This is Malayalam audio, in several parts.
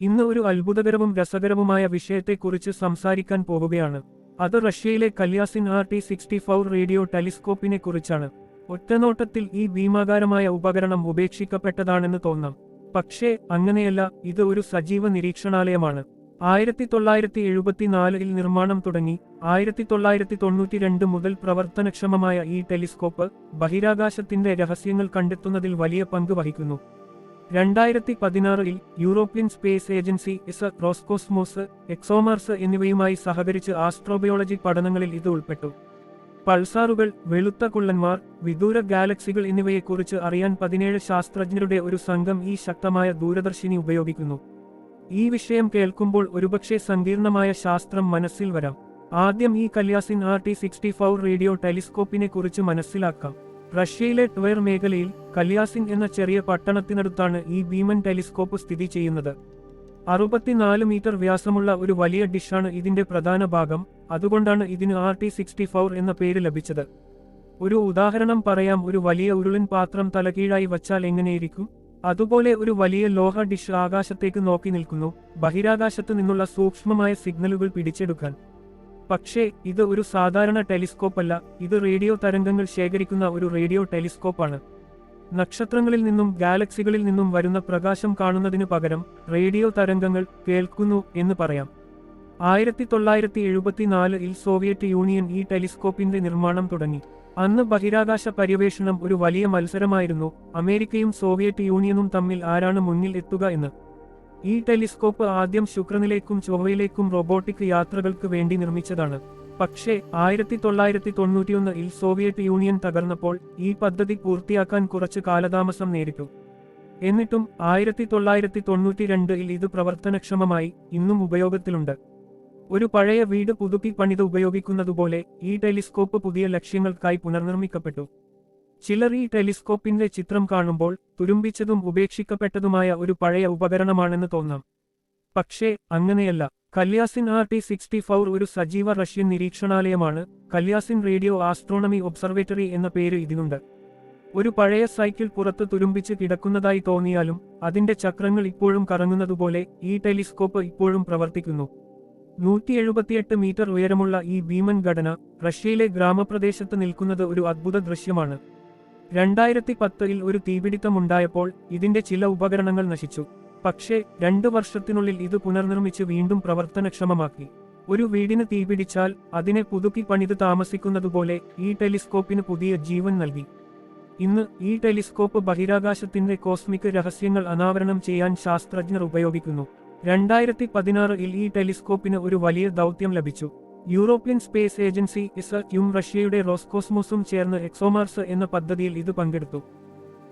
ഇന്ന് ഒരു അത്ഭുതകരവും രസകരവുമായ വിഷയത്തെക്കുറിച്ച് സംസാരിക്കാൻ പോവുകയാണ്. അത് റഷ്യയിലെ Kalyazin R T sixty four radio ടെലിസ്കോപ്പിനെ കുറിച്ചാണ് ഒറ്റനോട്ടത്തിൽ ഈ ഭീമാകാരമായ ഉപകരണം ഉപേക്ഷിക്കപ്പെട്ടതാണെന്ന് തോന്നാം. പക്ഷേ അങ്ങനെയല്ല ഇത് ഒരു സജീവ നിരീക്ഷണാലയമാണ്. ആയിരത്തി തൊള്ളായിരത്തി എഴുപത്തിനാലിൽ നിർമ്മാണം തുടങ്ങി ആയിരത്തി തൊള്ളായിരത്തി തൊണ്ണൂറ്റിരണ്ട് മുതൽ പ്രവർത്തനക്ഷമമായ ഈ ടെലിസ്കോപ്പ് ബഹിരാകാശത്തിന്റെ രഹസ്യങ്ങൾ കണ്ടെത്തുന്നതിൽ വലിയ പങ്ക് വഹിക്കുന്നു. രണ്ടായിരത്തി പതിനാറിൽ European space agency ESA Roscosmos ExoMars എന്നിവയുമായി സഹകരിച്ച് ആസ്ട്രോബയോളജി പഠനങ്ങളിൽ ഇത് ഉൾപ്പെട്ടു. പൾസാറുകൾ വെളുത്ത കുള്ളന്മാർ വിദൂര ഗാലക്സികൾ എന്നിവയെക്കുറിച്ച് അറിയാൻ പതിനേഴ് ശാസ്ത്രജ്ഞരുടെ ഒരു സംഘം ഈ ശക്തമായ ദൂരദർശിനി ഉപയോഗിക്കുന്നു. ഈ വിഷയം കേൾക്കുമ്പോൾ ഒരുപക്ഷെ സങ്കീർണമായ ശാസ്ത്രം മനസ്സിൽ വരാം. ആദ്യം ഈ Kalyazin R T sixty four radio ടെലിസ്കോപ്പിനെ കുറിച്ച് മനസ്സിലാക്കാം. റഷ്യയിലെ ട്വയർ മേഖലയിൽ കല്യാസിൻ എന്ന ചെറിയ പട്ടണത്തിനടുത്താണ് ഈ ഭീമൻ ടെലിസ്കോപ്പ് സ്ഥിതി ചെയ്യുന്നത്. അറുപത്തിനാല് മീറ്റർ വ്യാസമുള്ള ഒരു വലിയ ഡിഷാണ് ഇതിന്റെ പ്രധാന ഭാഗം അതുകൊണ്ടാണ് ഇതിന് ആർ ടി സിക്സ്റ്റി ഫോർ എന്ന പേര് ലഭിച്ചത്. ഒരു ഉദാഹരണം പറയാം ഒരു വലിയ ഉരുളിൻ പാത്രം തലകീഴായി വച്ചാൽ എങ്ങനെയിരിക്കും? അതുപോലെ ഒരു വലിയ ലോഹ ഡിഷ് ആകാശത്തേക്ക് നോക്കി നിൽക്കുന്നു ബഹിരാകാശത്ത് നിന്നുള്ള സൂക്ഷ്മമായ സിഗ്നലുകൾ പിടിച്ചെടുക്കാൻ. പക്ഷേ ഇത് ഒരു സാധാരണ ടെലിസ്കോപ്പ് അല്ല ഇത് റേഡിയോ തരംഗങ്ങൾ ശേഖരിക്കുന്ന ഒരു റേഡിയോ ടെലിസ്കോപ്പാണ്. നക്ഷത്രങ്ങളിൽ നിന്നും ഗാലക്സികളിൽ നിന്നും വരുന്ന പ്രകാശം കാണുന്നതിനു പകരം റേഡിയോ തരംഗങ്ങൾ കേൾക്കുന്നു എന്ന് പറയാം. ആയിരത്തി തൊള്ളായിരത്തി എഴുപത്തിനാലിൽ സോവിയറ്റ് യൂണിയൻ ഈ ടെലിസ്കോപ്പിന്റെ നിർമ്മാണം തുടങ്ങി. അന്ന് ബഹിരാകാശ പര്യവേഷണം ഒരു വലിയ മത്സരമായിരുന്നു. അമേരിക്കയും സോവിയറ്റ് യൂണിയനും തമ്മിൽ ആരാണ് മുന്നിൽ എത്തുക എന്ന്. ഈ ടെലിസ്കോപ്പ് ആദ്യം ശുക്രനിലേക്കും ചൊവ്വയിലേക്കും റോബോട്ടിക് യാത്രകൾക്ക് വേണ്ടി നിർമ്മിച്ചതാണ്. പക്ഷേ ആയിരത്തി തൊള്ളായിരത്തി തൊണ്ണൂറ്റിയൊന്നിൽ സോവിയറ്റ് യൂണിയൻ തകർന്നപ്പോൾ ഈ പദ്ധതി പൂർത്തിയാക്കാൻ കുറച്ച് കാലതാമസം നേരിട്ടു. എന്നിട്ടും ആയിരത്തി തൊള്ളായിരത്തി തൊണ്ണൂറ്റിരണ്ടിൽ ഇത് പ്രവർത്തനക്ഷമമായി ഇന്നും ഉപയോഗത്തിലുണ്ട്. ഒരു പഴയ വീട് പുതുക്കി പണിത് ഉപയോഗിക്കുന്നതുപോലെ ഈ ടെലിസ്കോപ്പ് പുതിയ ലക്ഷ്യങ്ങൾക്കായി പുനർനിർമ്മിക്കപ്പെട്ടു. ചിലർ ഈ ടെലിസ്കോപ്പിന്റെ ചിത്രം കാണുമ്പോൾ തുരുമ്പിച്ചതും ഉപേക്ഷിക്കപ്പെട്ടതുമായ ഒരു പഴയ ഉപകരണമാണെന്ന് തോന്നാം. പക്ഷേ അങ്ങനെയല്ല. Kalyazin R T sixty four ഒരു സജീവ റഷ്യൻ നിരീക്ഷണാലയമാണ്. കല്യാസിൻ റേഡിയോ ആസ്ട്രോണമി ഒബ്സർവേറ്ററി എന്ന പേര് ഇതിനുണ്ട്. ഒരു പഴയ സൈക്കിൾ പുറത്ത് തുരുമ്പിച്ച് കിടക്കുന്നതായി തോന്നിയാലും അതിന്റെ ചക്രങ്ങൾ ഇപ്പോഴും കറങ്ങുന്നതുപോലെ ഈ ടെലിസ്കോപ്പ് ഇപ്പോഴും പ്രവർത്തിക്കുന്നു. നൂറ്റി എഴുപത്തിയെട്ട് മീറ്റർ ഉയരമുള്ള ഈ ഭീമൻ ഘടന റഷ്യയിലെ ഗ്രാമപ്രദേശത്ത് നിൽക്കുന്നത് ഒരു അത്ഭുത ദൃശ്യമാണ്. രണ്ടായിരത്തി പത്തിൽ ഒരു തീപിടിത്തമുണ്ടായപ്പോൾ ഇതിന്റെ ചില ഉപകരണങ്ങൾ നശിച്ചു. പക്ഷേ രണ്ടു വർഷത്തിനുള്ളിൽ ഇത് പുനർനിർമ്മിച്ച് വീണ്ടും പ്രവർത്തനക്ഷമമാക്കി. ഒരു വീടിന് തീപിടിച്ചാൽ അതിനെ പുതുക്കി പണിത് താമസിക്കുന്നതുപോലെ ഈ ടെലിസ്കോപ്പിന് പുതിയ ജീവൻ നൽകി. ഇന്ന് ഈ ടെലിസ്കോപ്പ് ബഹിരാകാശത്തിന്റെ കോസ്മിക് രഹസ്യങ്ങൾ അനാവരണം ചെയ്യാൻ ശാസ്ത്രജ്ഞർ ഉപയോഗിക്കുന്നു. രണ്ടായിരത്തി പതിനാറിൽ ഈ ടെലിസ്കോപ്പിന് ഒരു വലിയ ദൗത്യം ലഭിച്ചു. യൂറോപ്യൻ സ്പേസ് ഏജൻസി ഇസ്രയും റഷ്യയുടെ റോസ്കോസ്മോസും ചേർന്ന് എക്സോമാർസ് എന്ന പദ്ധതിയിൽ ഇത് പങ്കെടുത്തു.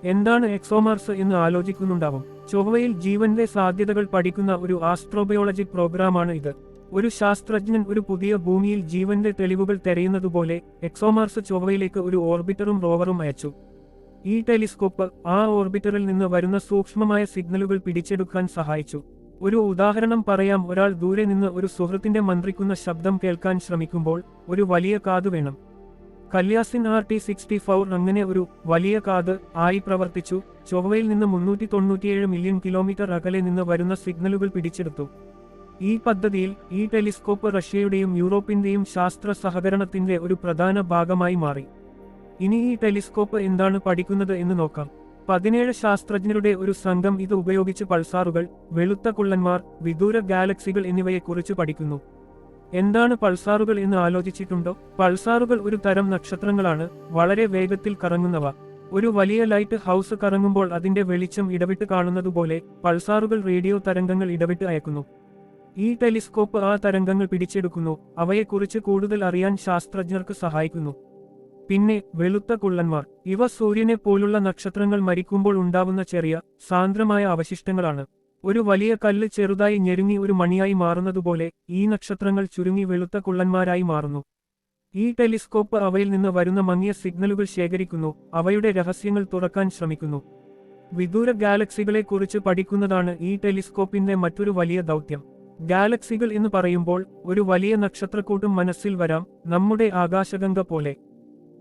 എന്താണ് എക്സോമാർസ് എന്ന് ആലോചിക്കുന്നുണ്ടാവും. ചൊവ്വയിൽ ജീവന്റെ സാധ്യതകൾ പഠിക്കുന്ന ഒരു ആസ്ട്രോബയോളജി പ്രോഗ്രാമാണ് ഇത്. ഒരു ശാസ്ത്രജ്ഞൻ ഒരു പുതിയ ഭൂമിയിൽ ജീവന്റെ തെളിവുകൾ തെരയുന്നതുപോലെ എക്സോമാർസ് ചൊവ്വയിലേക്ക് ഒരു ഓർബിറ്ററും റോവറും അയച്ചു. ഈ ടെലിസ്കോപ്പ് ആ ഓർബിറ്ററിൽ നിന്ന് വരുന്ന സൂക്ഷ്മമായ സിഗ്നലുകൾ പിടിച്ചെടുക്കാൻ സഹായിച്ചു. ഒരു ഉദാഹരണം പറയാം. ഒരാൾ ദൂരെ നിന്ന് ഒരു സുഹൃത്തിന്റെ മന്ത്രിക്കുന്ന ശബ്ദം കേൾക്കാൻ ശ്രമിക്കുമ്പോൾ ഒരു വലിയ കാത് വേണം. Kalyazin R T sixty four അങ്ങനെ ഒരു വലിയ കാത് ആയി പ്രവർത്തിച്ചു. ചൊവ്വയിൽ നിന്ന് മുന്നൂറ്റി തൊണ്ണൂറ്റിയേഴ് മില്യൺ കിലോമീറ്റർ അകലെ നിന്ന് വരുന്ന സിഗ്നലുകൾ പിടിച്ചെടുത്തു. ഈ പദ്ധതിയിൽ ഈ ടെലിസ്കോപ്പ് റഷ്യയുടെയും യൂറോപ്പിന്റെയും ശാസ്ത്ര സഹകരണത്തിന്റെ ഒരു പ്രധാന ഭാഗമായി മാറി. ഇനി ഈ ടെലിസ്കോപ്പ് എന്താണ് പഠിക്കുന്നത് എന്ന് നോക്കാം. പതിനേഴ് ശാസ്ത്രജ്ഞരുടെ ഒരു സംഘം ഇത് ഉപയോഗിച്ച് പൾസാറുകൾ വെളുത്ത കുള്ളന്മാർ വിദൂര ഗാലക്സികൾ എന്നിവയെക്കുറിച്ച് പഠിക്കുന്നു. എന്താണ് പൾസാറുകൾ എന്ന് ആലോചിച്ചിട്ടുണ്ടോ? പൾസാറുകൾ ഒരു തരം നക്ഷത്രങ്ങളാണ് വളരെ വേഗത്തിൽ കറങ്ങുന്നവ. ഒരു വലിയ ലൈറ്റ് ഹൗസ് കറങ്ങുമ്പോൾ അതിന്റെ വെളിച്ചം ഇടവിട്ട് കാണുന്നതുപോലെ പൾസാറുകൾ റേഡിയോ തരംഗങ്ങൾ ഇടവിട്ട് അയക്കുന്നു. ഈ ടെലിസ്കോപ്പ് ആ തരംഗങ്ങൾ പിടിച്ചെടുക്കുന്നു അവയെക്കുറിച്ച് കൂടുതൽ അറിയാൻ ശാസ്ത്രജ്ഞർക്ക് സഹായിക്കുന്നു. പിന്നെ വെളുത്ത കുള്ളന്മാർ. ഇവ സൂര്യനെ പോലുള്ള നക്ഷത്രങ്ങൾ മരിക്കുമ്പോൾ ഉണ്ടാവുന്ന ചെറിയ സാന്ദ്രമായ അവശിഷ്ടങ്ങളാണ്. ഒരു വലിയ കല്ല് ചെറുതായി ഞെരുങ്ങി ഒരു മണിയായി മാറുന്നതുപോലെ ഈ നക്ഷത്രങ്ങൾ ചുരുങ്ങി വെളുത്ത കുള്ളന്മാരായി മാറുന്നു. ഈ ടെലിസ്കോപ്പ് അവയിൽ നിന്ന് വരുന്ന മങ്ങിയ സിഗ്നലുകൾ ശേഖരിക്കുന്നു അവയുടെ രഹസ്യങ്ങൾ തുറക്കാൻ ശ്രമിക്കുന്നു. വിദൂര ഗാലക്സികളെക്കുറിച്ച് പഠിക്കുന്നതാണ് ഈ ടെലിസ്കോപ്പിന്റെ മറ്റൊരു വലിയ ദൗത്യം. ഗാലക്സികൾ എന്ന് പറയുമ്പോൾ ഒരു വലിയ നക്ഷത്രക്കൂട്ടും മനസ്സിൽ വരാം നമ്മുടെ ആകാശഗംഗ പോലെ.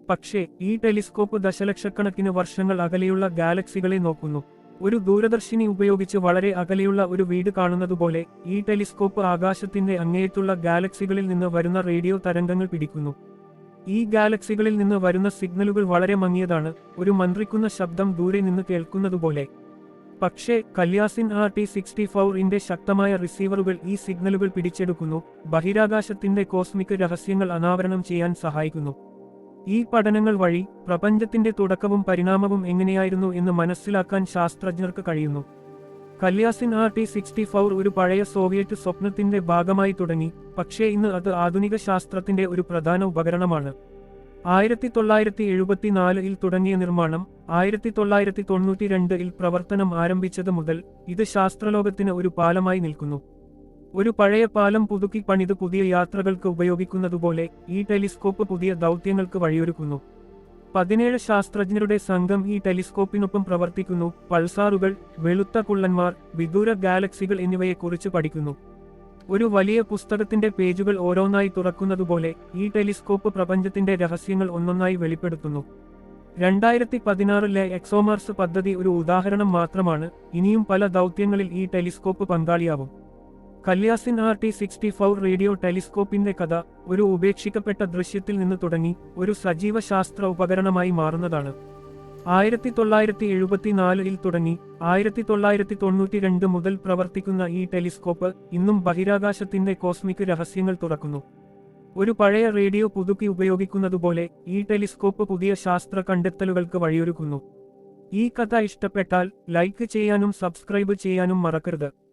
പക്ഷേ ഈ ടെലിസ്കോപ്പ് ദശലക്ഷക്കണക്കിന് വർഷങ്ങൾ അകലെയുള്ള ഗാലക്സികളെ നോക്കുന്നു. ഒരു ദൂരദർശിനി ഉപയോഗിച്ച് വളരെ അകലെയുള്ള ഒരു വീട് കാണുന്നതുപോലെ ഈ ടെലിസ്കോപ്പ് ആകാശത്തിന്റെ അങ്ങേയത്തുള്ള ഗാലക്സികളിൽ നിന്ന് വരുന്ന റേഡിയോ തരംഗങ്ങൾ പിടിക്കുന്നു. ഈ ഗാലക്സികളിൽ നിന്ന് വരുന്ന സിഗ്നലുകൾ വളരെ മങ്ങിയതാണ് ഒരു മന്ത്രിക്കുന്ന ശബ്ദം ദൂരെ നിന്ന് കേൾക്കുന്നതുപോലെ. പക്ഷേ കല്യാസിൻ ആർ ടി സിക്സ്റ്റി ഫോറിന്റെ ശക്തമായ റിസീവറുകൾ ഈ സിഗ്നലുകൾ പിടിച്ചെടുക്കുന്നു ബഹിരാകാശത്തിന്റെ കോസ്മിക് രഹസ്യങ്ങൾ അനാവരണം ചെയ്യാൻ സഹായിക്കുന്നു. ഈ പഠനങ്ങൾ വഴി പ്രപഞ്ചത്തിന്റെ തുടക്കവും പരിണാമവും എങ്ങനെയായിരുന്നു എന്ന് മനസ്സിലാക്കാൻ ശാസ്ത്രജ്ഞർക്ക് കഴിയുന്നു. Kalyazin R T sixty four ഒരു പഴയ സോവിയറ്റ് സ്വപ്നത്തിന്റെ ഭാഗമായി തുടങ്ങി പക്ഷേ ഇന്ന് അത് ആധുനിക ശാസ്ത്രത്തിന്റെ ഒരു പ്രധാന ഉപകരണമാണ്. ആയിരത്തി തൊള്ളായിരത്തി എഴുപത്തിനാലിൽ തുടങ്ങിയ നിർമ്മാണം ആയിരത്തി തൊള്ളായിരത്തി തൊണ്ണൂറ്റി രണ്ടിൽ പ്രവർത്തനം ആരംഭിച്ചത് മുതൽ ഇത് ശാസ്ത്രലോകത്തിന് ഒരു പാലമായി നിൽക്കുന്നു. ഒരു പഴയ പാലം പുതുക്കി പണിത് പുതിയ യാത്രകൾക്ക് ഉപയോഗിക്കുന്നതുപോലെ ഈ ടെലിസ്കോപ്പ് പുതിയ ദൗത്യങ്ങൾക്ക് വഴിയൊരുക്കുന്നു. പതിനേഴ് ശാസ്ത്രജ്ഞരുടെ സംഘം ഈ ടെലിസ്കോപ്പിനൊപ്പം പ്രവർത്തിക്കുന്നു. പൾസാറുകൾ വെളുത്ത കുള്ളന്മാർ വിദൂര ഗാലക്സികൾ എന്നിവയെക്കുറിച്ച് പഠിക്കുന്നു. ഒരു വലിയ പുസ്തകത്തിന്റെ പേജുകൾ ഓരോന്നായി തുറക്കുന്നതുപോലെ ഈ ടെലിസ്കോപ്പ് പ്രപഞ്ചത്തിന്റെ രഹസ്യങ്ങൾ ഒന്നൊന്നായി വെളിപ്പെടുത്തുന്നു. രണ്ടായിരത്തി പതിനാറിലെ എക്സോമാർസ് പദ്ധതി ഒരു ഉദാഹരണം മാത്രമാണ്. ഇനിയും പല ദൗത്യങ്ങളിൽ ഈ telescope പങ്കാളിയാവും. Kalyazin R T sixty four radio ടെലിസ്കോപ്പിന്റെ കഥ ഒരു ഉപേക്ഷിക്കപ്പെട്ട ദൃശ്യത്തിൽ നിന്ന് തുടങ്ങി ഒരു സജീവ ശാസ്ത്ര ഉപകരണമായി മാറുന്നതാണ്. ആയിരത്തി തൊള്ളായിരത്തി എഴുപത്തിനാലിൽ തുടങ്ങി ആയിരത്തി തൊള്ളായിരത്തി തൊണ്ണൂറ്റി രണ്ട് മുതൽ പ്രവർത്തിക്കുന്ന ഈ ടെലിസ്കോപ്പ് ഇന്നും ബഹിരാകാശത്തിന്റെ കോസ്മിക് രഹസ്യങ്ങൾ തുറക്കുന്നു. ഒരു പഴയ റേഡിയോ പുതുക്കി ഉപയോഗിക്കുന്നതുപോലെ ഈ ടെലിസ്കോപ്പ് പുതിയ ശാസ്ത്ര കണ്ടെത്തലുകൾക്ക് വഴിയൊരുക്കുന്നു. ഈ കഥ ഇഷ്ടപ്പെട്ടാൽ ലൈക്ക് ചെയ്യാനും സബ്സ്ക്രൈബ് ചെയ്യാനും മറക്കരുത്.